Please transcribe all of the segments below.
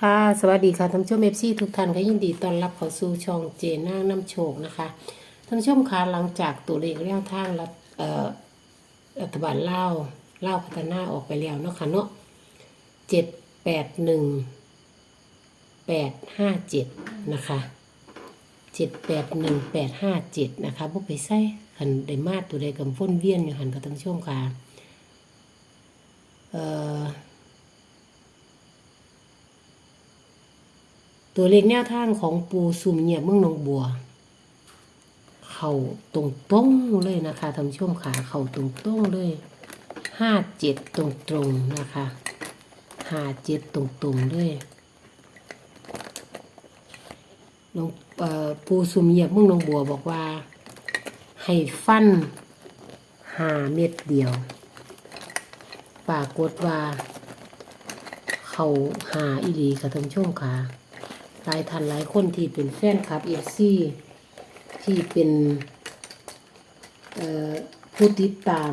ค่ะ สวัสดีค่ะท่านผู้ชมเอฟซีทุกท่านก็ยินดีต้อนรับเข้าสู่ช่องเจน่างน้ำโชคนะคะท่านผู้ชมคะหลังจากตัวเลขแนวทางรัฐเอ่อรัฐบาลเล่าเล่าพัฒนาออกไปแล้วเนาะค่ะเนาะเจ็ดแปดหนึ่งแปดห้าเจ็ดนะคะเจ็ดแปดหนึ่งแปดห้าเจ็ดนะคะพวกไปใส่หันได้มาตัวใดกำฟ้นเวียนอยู่หันกับท่านผู้ชมค่ะเอ่อ ตัวเลขแนวทางของปูซุ่มเงียบเมืองหนองบัว เข้าตรงตรงเลยนะคะท่านผู้ชมขาเข้าตรงตรงเลยห้าเจ็ดตรงตรงนะคะห้าเจ็ดตรงตรงเลยหลวงปูซุ่มเงียบเมืองหนองบัวบอกว่า ให้ฟันหาเม็ดเดียวปรากฏว่า เขาหาอีหลีค่ะท่านผู้ชมค่ะ หลายท่านหลายคนที่เป็นแฟนคลับเอฟซีที่เป็นผู้ติดตาม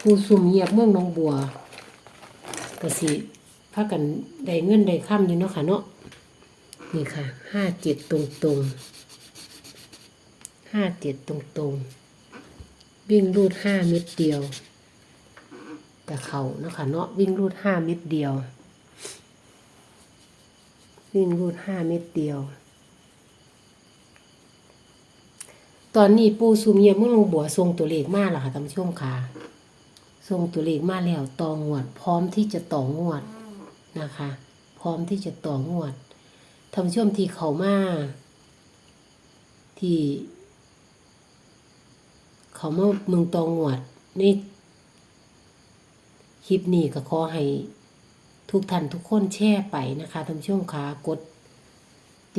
ผู้สุ่มเงียบเมืองหนองบัวก็สิพากันได้เงินได้ค่ำอยู่เนาะค่ะเนาะนี่ค่ะห้าเจ็ดตรงตรงห้าเจ็ดตรงตรงวิ่งรูดห้าเม็ดเดียวแต่เขาเนาะค่ะเนาะวิ่งรูดห้าเม็ดเดียว วิ่งรูดห้าเม็ดเดียว ตอนนี้ปูซูมเงียบเมื่อลงบัวทรงตัวเลขมาแล้วค่ะท่านผู้ชมค่ะทรงตัวเลขมากแล้วต่องวด พร้อมที่จะต่องวดนะคะ พร้อมที่จะต่องวดท่านผู้ชมที่เขามาที่ เขามาเมืองตองวดในคลิปนี้ก็ขอให้ ทุกท่านทุกคนแช่ไปนะคะท่านผู้ชมคะกด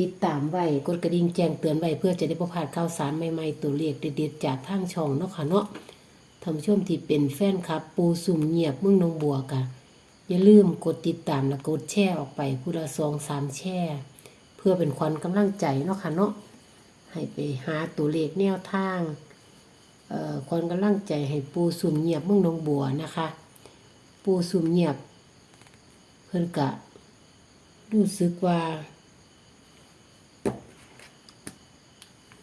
ติดตามไว้กดกระดิ่งแจ้งเตือนไว้เพื่อจะได้ประพลาดข่าวสารใหม่ๆตัวเลขเด็ดๆจากทางช่องเนาะค่ะเนาะท่านผู้ชมที่เป็นแฟนคลับ ปูสุ่มเงียบเมืองนงบัวกะอย่าลืมกดติดตามและกดแชร์ออกไปผู้ละสองสามแชร์เพื่อเป็นขวัญกำลังใจเนาะค่ะเนาะให้ไปหาตัวเลขแนวทางเอ่อขวัญกำลังใจให้ปูสุ่มเงียบเมืองนงบัวนะคะ ปูสุ่มเงียบ เพิ่นกะรู้สึกว่า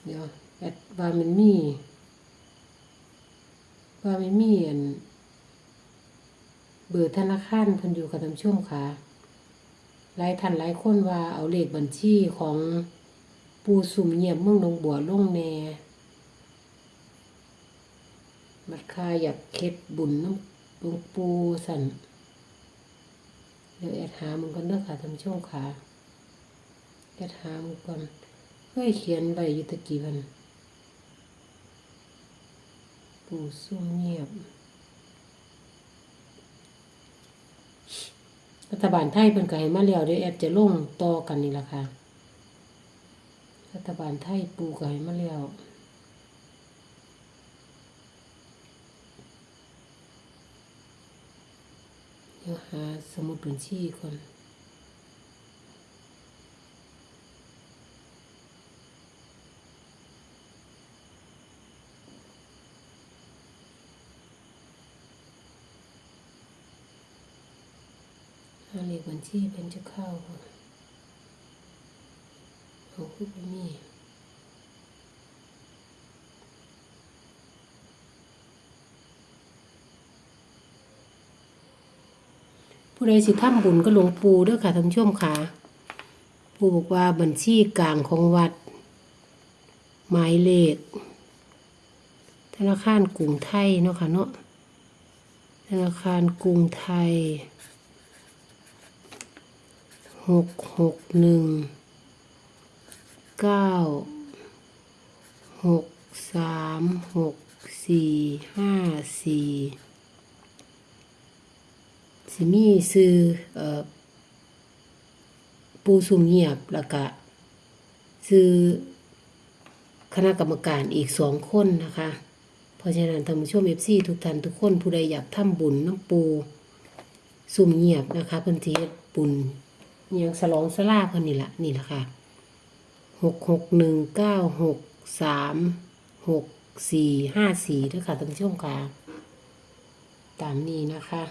เดี๋ยวแอดว่ามันมี ว่ามันมีอันเบอร์ธนาคารเพิ่นอยู่กับท่านผู้ชมค่ะหลายท่านหลายคนว่าเอาเลขบัญชีของปูสุ่มเงียบเมืองหนองบัวลงแหน่บัดค่าอยากเค็ดบุญน้ำลงปูสั่น เดี๋ยวแอดหามันก่อนเด้อค่ะท่านผู้ชมค่ะแอดหามันก่อนเฮ้ยเขียนใบยุตะกี้วันปู่ซุ่มเงียบ รัฐบาลไทยเพิ่นก็ให้มาแล้วเดี๋ยวแอดจะลงต่อกันนี่แหละค่ะ รัฐบาลไทยปูไก็ให้มาแล้ว ดี๋ยวหาสมุดบัญชีก่อนหาเลขบัญชีเพิ่นจะเข้าค่ะเอาคือบ่มี ผู้ใดสิทำบุญก็หลวงปู่เด้อค่ะท่านผู้ชมค่ะปู่บอกว่าบัญชีกลางของวัด หมายเลข ธนาคารกรุงไทยเนาะค่ะเนาะธนาคารกรุงไทยหกหกหนึ่งเก้าหกสามหกสี่ห้าสี่ สิมีซื้ออปูซุ่มเงียบแล้วก็ซื้อคณะกรรมการอีกสองคนนะคะ เพราะฉะนั้นท่านผู้ชมเอฟซีทุกท่านทุกคนผู้ใดอยากทำบุญน้ำปูซุ่มเงียบนะคะเพิ่นสิเฮ็ดบุญอหยังสลองสลาเพิ่นนี่ละนี่ละค่ะหกหกหนึ่งเก้าหกสามหกสี่ห้าสี่ด้วยค่ะท่านผู้ชมค่ะ ตามนี้นะคะ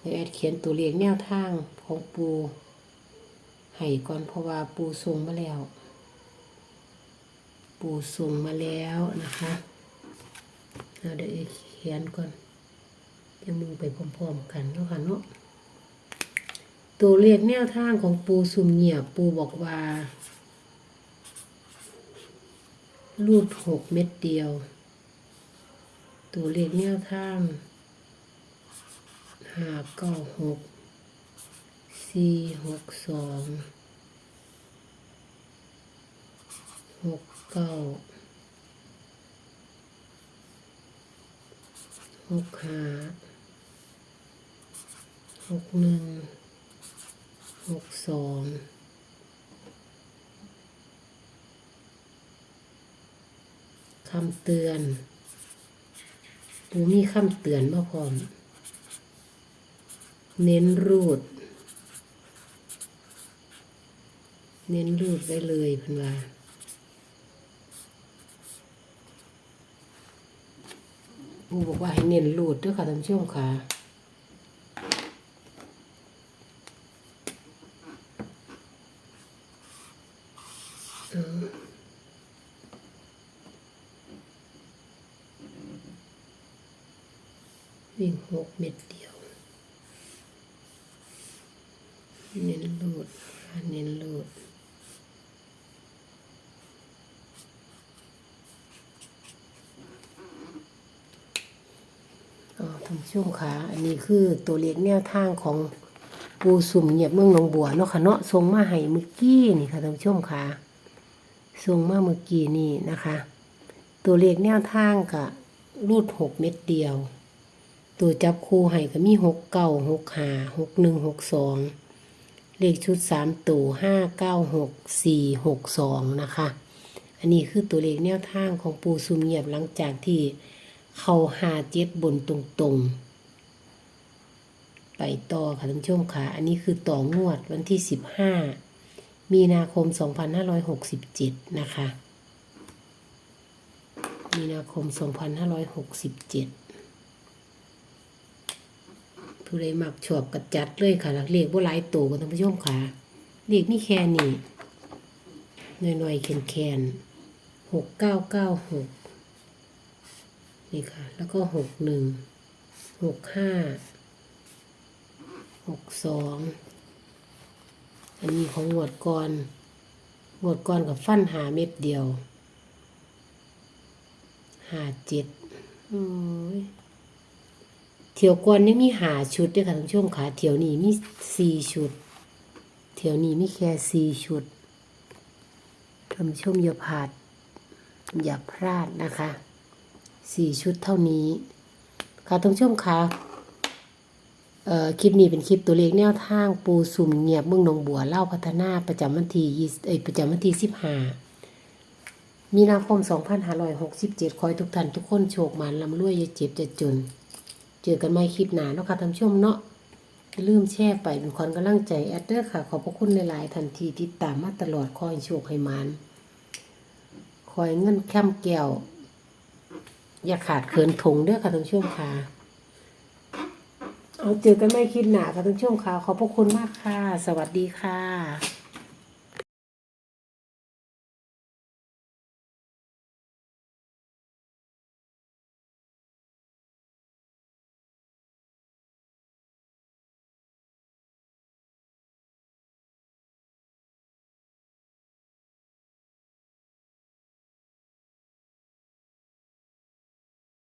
เดี๋ยวแอดเขียนตัวเลขแนวทางของปูให้ก่อนเพราะว่าปูส่งมาแล้ว ปูส่งมาแล้วนะคะเอาเดี๋ยวแอดเขียนก่อนจะมึงไปพร้อมๆกันเนาะค่ะเนาะตัวเลขแนวทางของปูสุ่มเงียบปูบอกว่ารูดหกเม็ดเดียว ตัวเลขแนวทาง ห้าเก้าหกสี่หกสองหกเก้าหกห้าหกหนึ่งหกสองคำเตือนปูมีคำเตือนมาพร้อม เน้นรูด เน้นรูดไว้เลยพันว่าปูบอกว่าให้เน้นรูดด้วยค่ะท่านผู้ชมค่ะวิ่งหกเม็ดเดียว เน้นรูดเน้นรูดอ๋อ ท่านผู้ชมคะอันนี้คือตัวเลขแนวทางของปูสุ่มเงียบเมืองหนองบัวเนาะค่ะเนาะส่งมาให้เมื่อกี้นี่ค่ะท่านผู้ชมค่ะส่งมาเมื่อกี้นี่นะคะ ตัวเลขแนวทางกับรูดหกเม็ดเดียว ตัวจับคู่ให้ก็มีหกเก้าหกหาหกหนึ่งหกสองเลขชุดสามตัวห้าเก้าหกสี่หกสองนะคะ อันนี้คือตัวเลขแนวทางของปูซุ่มเงียบหลังจากที่ เขาหาเจ็ดบนตรงๆ ไปต่อค่ะท่านผู้ชมค่ะ อันนี้คือต่องวดวันที่สิบห้ามีนาคมสองพันห้าร้อยหกสิบเจ็ดนะคะ มีนาคม2567ผู้ใดมักชอบกัดจัดเลยค่ะหลักเลขว่าหลายตัวกันท่านผู้ชมค่ะเลขนี่แค่นี้หน่อยๆแคนนหกเก้าเก้าหก นี่ค่ะ แล้วก็หกหนึ่งหกห้าหกสองอันนี้ของหวดก่อนหวดก่อนกับฟันหาเม็ดเดียวหาเจ็ดเที่ยวก่อนยังมีหาชุดด้วยค่ะท่านผู้ชมค่ะเที่ยวนี้มีสี่ชุด เที่ยวนี้มีแค่สี่ชุดท่านผู้ชมอย่าพลาดอย่าพลาดนะคะ สี่ชุดเท่านี้ค่ะท่านผู้ชมค่ะคลิปนี้เป็นคลิปตัวเลขแนวทางปูสุ่มเงียบเมืองนองบัวเล่าพัฒนาประจำวันที่ยี่เอ้ยประจำวันที่สิบห้ามีนาคม2567ขอให้ทุกท่านทุกคนโชคมันลำรวยอย่าเจ็บจะจน เจอกันใหม่คลิปหนาเนาะค่ะท่านผู้ชมเนาะลืมแชร์ไปเป็นความกำลังใจแอดเดอร์ค่ะ ขอบพระคุณหลายๆทันทีที่ตามมาตลอดคอยโชคให้มันคอยเงินแคมแก้ว อย่าขาดเขินถงเด้อค่ะท่านผู้ชมค่ะ เอาเจอกันไม่คิดหนาค่ะท่านผู้ชมค่ะ ขอบพระคุณมากค่ะ สวัสดีค่ะ